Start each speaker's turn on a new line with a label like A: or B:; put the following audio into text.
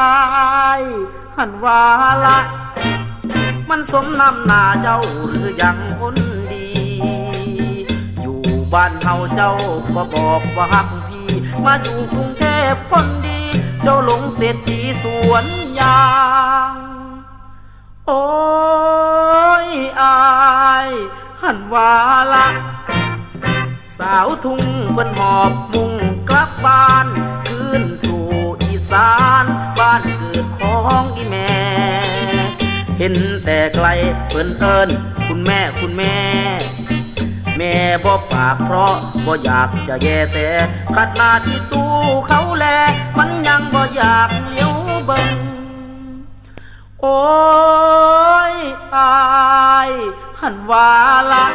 A: อายหันว่าละ มันสมนำหน้าเจ้าหรือยังคนดี อยู่บ้านเฮาเจ้าก็บอกว่าฮักพี่ มาอยู่กรุงเทพคนดี เจ้าหลงเศรษฐีสวนยาง โอ้ยอายหันว่าละ สาวทุ่งเพิ่นหอบมุ่งกลับบ้าน ห็นแต่ไกลเพิ่นเอิญคุณแม่คุณแม่ แม่บ่ปากเพราะบ่อยากจะแยแสขัดลาที่ตู้เขาแล มันยังบ่อยากเลี้ยวเบิ่งโอ้ยอายหันว่าละ